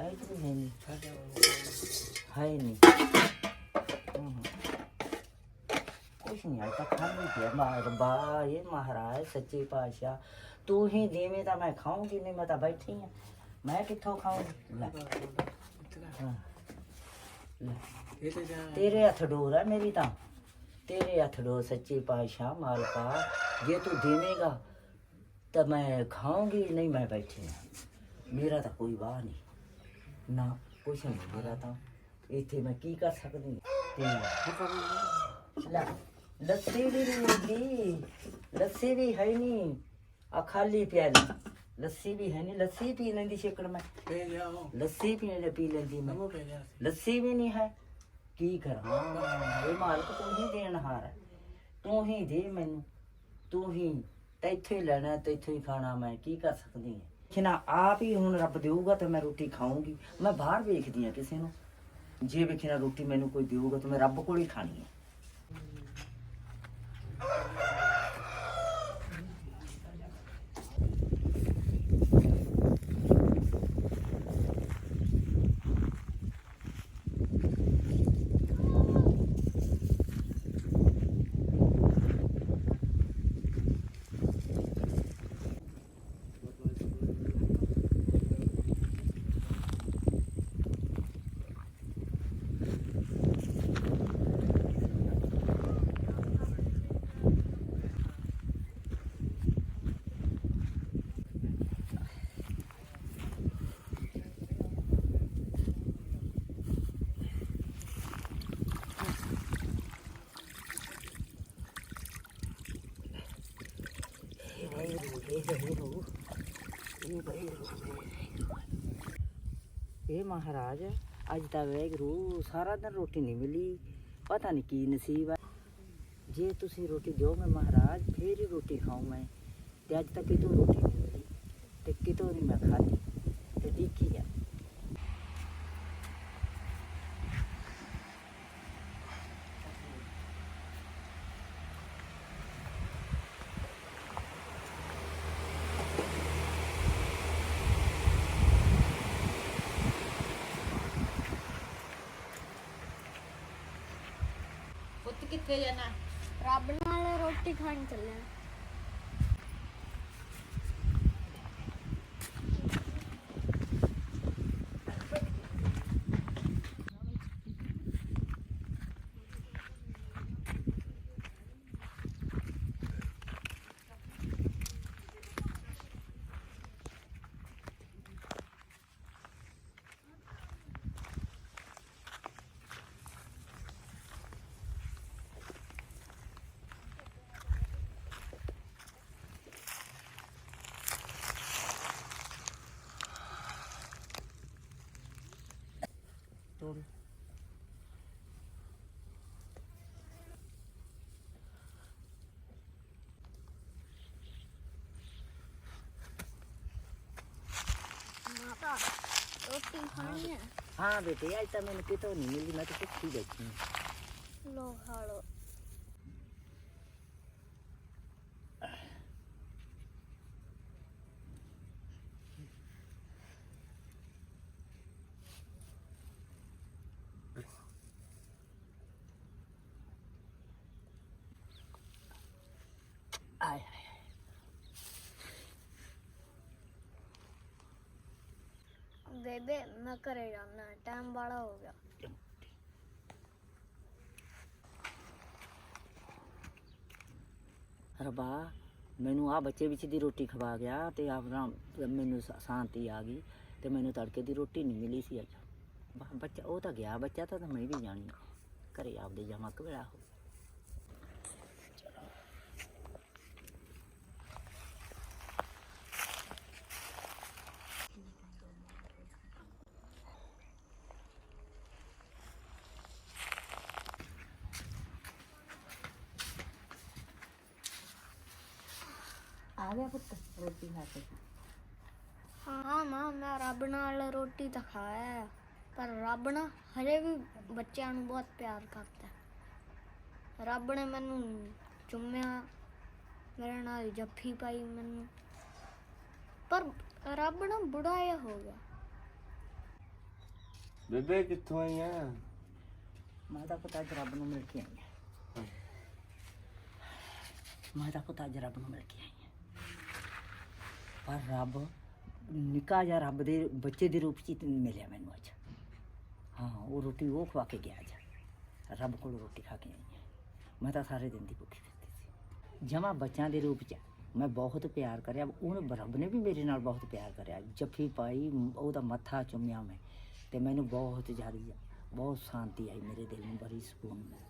ਠੀਕ ਹੈ ਜੇ ਨਾ ਦੇਊਗਾ ਤਾਂ ਠੀਕ ਹੈ ਲੈ ਹੁਣ ਇੱਥੇ ਵੀ ਹੋਣਾ ਨਾ ਹੈ ਹੈ ਕਿ ਹੈ ਨਹੀਂ ਛੱਡ ਹੈ ਨਹੀਂ ਹਮ। ਕੁਛ ਨਹੀਂ ਆਇਆ ਤਾਂ ਖਾਲੀ ਪਿਆ ਮਾਂ ਰੱਬਾ ਇਹ ਮਹਾਰਾਜ ਸੱਚੇ ਪਾਤਸ਼ਾਹ ਤੂੰ ਹੀ ਦੇਵੇਂ ਤਾਂ ਮੈਂ ਖਾਉਂਗੀ ਨਹੀਂ ਮੈਂ ਤਾਂ ਬੈਠੀ ਆ ਮੈਂ ਕਿੱਥੋਂ ਖਾਉਂਗੀ ਲੈ ਹਾਂ ਲੈ ਇਹ ਤੇ ਜਾ ਤੇਰੇ ਹੱਥ ਨਾ ਕੁਛ ਨਹੀਂ ਮੇਰਾ ਤਾਂ। ਇੱਥੇ ਮੈਂ ਕੀ ਕਰ ਸਕਦੀ? ਤੇ ਲੈ ਲੱਸੀ ਵੀ ਨਹੀਂ ਮਿਲਦੀ ਲੱਸੀ ਵੀ ਹੈ ਨਹੀਂ। ਆ ਖਾਲੀ ਪਿਆਲੀ ਲੱਸੀ ਵੀ ਹੈ ਨਹੀਂ ਲੱਸੀ ਪੀ ਲੈਂਦੀ ਸ਼ੇਕੜ ਮੈਂ। ਪੈ ਲੱਸੀ ਪੀਣ ਲੈ ਪੀ ਲੈਂਦੀ ਮੈਂ। ਪੈ ਲੱਸੀ ਵੀ ਨਹੀਂ ਹੈ। ਕੀ ਕਰਾਂ? ਇਹ ਮਾਲਕ ਤੂੰ ਹੀ ਦੇਣਹਾਰ ਹੈ। ਤੂੰ ਹੀ ਦੇ ਮੈਨੂੰ। ਤੂੰ ਹੀ ਤੈਥੇ ਹੀ ਲੈਣਾ ਤੈਥੇ ਹੀ ਖਾਣਾ ਮੈਂ। ਕੀ ਕਰ ਸਕਦੀ ਹਾਂ? ਕਿਨਾ ਆਪ ਹੀ ਹੁਣ ਰੱਬ ਦੇਊਗਾ ਤਾਂ ਮੈਂ ਰੋਟੀ ਖਾਊਂਗੀ। ਮੈਂ ਬਾਹਰ ਵੇਖਦੀ ਆ ਕਿਸੇ ਨੂੰ। ਜੇ ਵੇਖਿਆ ਰੋਟੀ ਮੈਨੂੰ ਕੋਈ ਦੇਊਗਾ ਤਾਂ ਮੈਂ ਰੱਬ ਕੋਲ ਹੀ ਖਾਣੀ ਹੈ। ਇਹ ਮਹਾਰਾਜ, ਅੱਜ ਤਾਂ ਵੈਗਰੂ ਸਾਰਾ ਦਿਨ ਰੋਟੀ ਨਹੀਂ ਮਿਲੀ। ਪਤਾ ਨਹੀਂ ਕੀ ਨਸੀਬ ਹੈ ਜੇ ਤੁਸੀਂ ਰੋਟੀ ਦਿਓਗੇ ਮਹਾਰਾਜ, ਫੇਰ ਹੀ ਰੋਟੀ ਖਾਉ ਮੈਂ। ਤੇ ਅੱਜ ਤੱਕ ਕਿਤੋਂ ਰੋਟੀ ਨਹੀਂ ਮਿਲੀ ਤੇ ਕਿਤੋਂ ਨਹੀਂ ਮੈਂ ਖਾਧੀ। ਤੇ ਦੇਖੀ ਆ। ਕਿੱਥੇ ਜਾਣਾ ਰੱਬ ਨਾਲ ਰੋਟੀ ਖਾਣ ਚੱਲੇ ਆ। ਤੋੜ ਮਾਤਾ ਰੋਟੀ ਖਾਣੀ ਹੈ ਹਾਂ ਬੇਟੇ ਅੱਜ ਤਾਂ ਮੈਨੂੰ ਕਿਤੋਂ ਨਹੀਂ ਮਿਲੀ ਮੈਂ ਤਾਂ ਭੁੱਖੀ ਬੈਠੀ ਹਾਂ ਲੋ ਖਾ ਲੋ ਆਏ ਹਾਏ ਬੇਬੇ ਮੈਂ ਘਰੇ ਜਾਣਾ ਟਾਈਮ ਬੜਾ ਹੋ ਗਿਆ ਰੱਬਾ ਮੈਨੂੰ ਆ ਬੱਚੇ ਵਿੱਚ ਦੀ ਰੋਟੀ ਖਵਾ ਗਿਆ ਤੇ ਆਪਣਾ ਮੈਨੂੰ ਸ- ਸ਼ਾਂਤੀ ਆ ਗਈ ਤੇ ਮੈਨੂੰ ਤੜਕੇ ਦੀ ਰੋਟੀ ਨਹੀਂ ਮਿਲੀ ਸੀ ਅੱਜ ਬਾ- ਬੱਚਾ ਉਹ ਤਾਂ ਗਿਆ ਬੱਚਾ ਤਾਂ ਮੈਂ ਵੀ ਜਾਣੀ। ਘਰੇ ਆਪਦੇ ਜਾਵਾਂ ਕਵੇਲਾ ਹੋ ਆ ਗਿਆ ਪੁੱਤ ਰੋਟੀ ਖਾ ਕੇ। ਹਾਂ ਮਾਂ ਮੈਂ ਰੱਬ ਨਾਲ ਰੋਟੀ ਤਾਂ ਖਾਇਆ ਹੈ, ਪਰ ਰੱਬ ਨਾ ਹਰੇ ਵੀ ਬੱਚਿਆਂ ਨੂੰ ਬਹੁਤ ਪਿਆਰ ਕਰਦਾ ਹੈ। ਰੱਬ ਨੇ ਮੈਨੂੰ ਚੁੰਮਿਆ ਮੇਰੇ ਨਾਲ ਜੱਫੀ ਪਾਈ ਮੈਨੂੰ ਪਰ ਰੱਬ ਨਾ ਬੁੜਾ ਜਿਹਾ ਹੋ ਗਿਆ। ਬੇਬੇ ਕਿੱਥੋਂ ਆਈ ਆ? ਮੈਂ ਤਾਂ ਪੁੱਤ ਅੱਜ ਰੱਬ ਨੂੰ ਮਿਲ ਕੇ ਆਈ ਹਾਂ। ਮੈਂ ਤਾਂ ਪੁੱਤ ਅੱਜ ਰੱਬ ਨੂੰ ਮਿਲ ਕੇ ਆਈ ਪਰ ਰੱਬ ਨਿੱਕਾ ਜਿਹਾ ਰੱਬ ਦੇ ਬੱਚੇ ਦੇ ਰੂਪ 'ਚ ਹੀ ਤੈਨੂੰ ਮਿਲਿਆ ਮੈਨੂੰ ਅੱਜ। ਹਾਂ, ਉਹ ਰੋਟੀ ਉਹ ਖਵਾ ਕੇ ਗਿਆ ਅੱਜ। ਰੱਬ ਕੋਲ ਰੋਟੀ ਖਾ ਕੇ ਆਈ ਹਾਂ। ਮੈਂ ਤਾਂ ਸਾਰੇ ਦਿਨ ਦੀ ਭੁੱਖੀ ਫਿਰਦੀ ਸੀ। ਜਮਾ ਬੱਚਿਆਂ ਦੇ ਰੂਪ 'ਚ ਮੈਂ ਬਹੁਤ ਪਿਆਰ ਕਰਿਆ। ਉਹਨੇ ਰੱਬ ਨੇ ਵੀ ਮੇਰੇ ਨਾਲ ਬਹੁਤ ਪਿਆਰ ਕਰਿਆ। ਜੱਫੀ ਪਾਈ, ਉਹਦਾ ਮੱਥਾ ਚੁੰਮਿਆ ਮੈਂ। ਤੇ ਮੈਨੂੰ ਬਹੁਤ ਜ਼ਿਆਦਾ ਬਹੁਤ ਸ਼ਾਂਤੀ ਆਈ ਮੇਰੇ ਦਿਲ ਨੂੰ, ਬੜੀ ਸਕੂਨ ਮਿਲਿਆ